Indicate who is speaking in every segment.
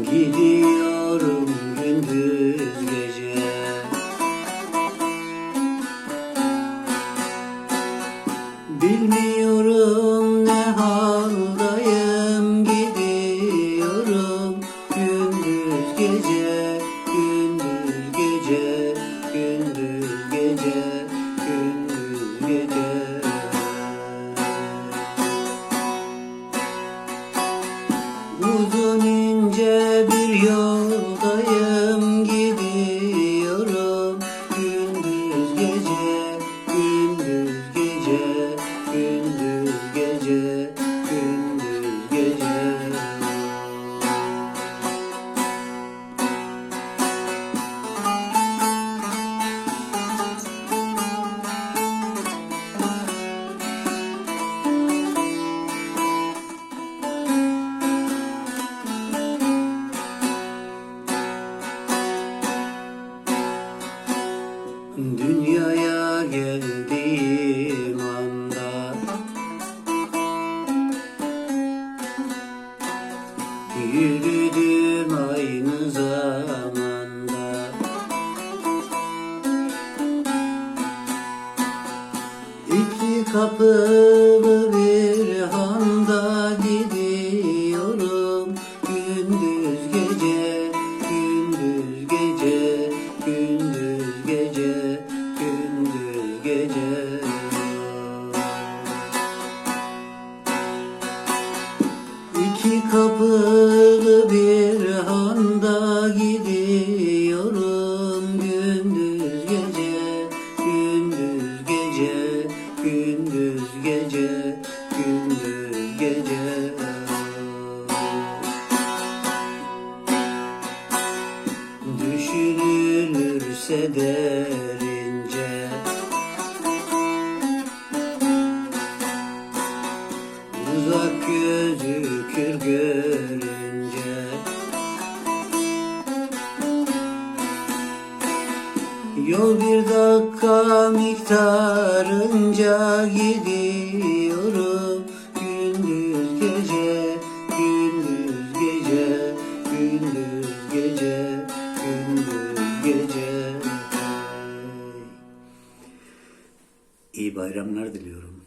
Speaker 1: Gidiyorum Dünyaya geldiğim anda. Yürüdüm aynı zamanda. İki kapılı Kapılı bir handa gidiyorum gündüz gece gündüz gece gündüz gece gündüz gece. Düşünülürse derince Yol bir dakika miktarınca gidiyorum Gündüz gece, gündüz gece, gündüz gece, gündüz gece İyi bayramlar diliyorum.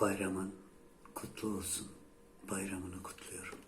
Speaker 1: Bayramın kutlu olsun. Bayramını kutluyorum.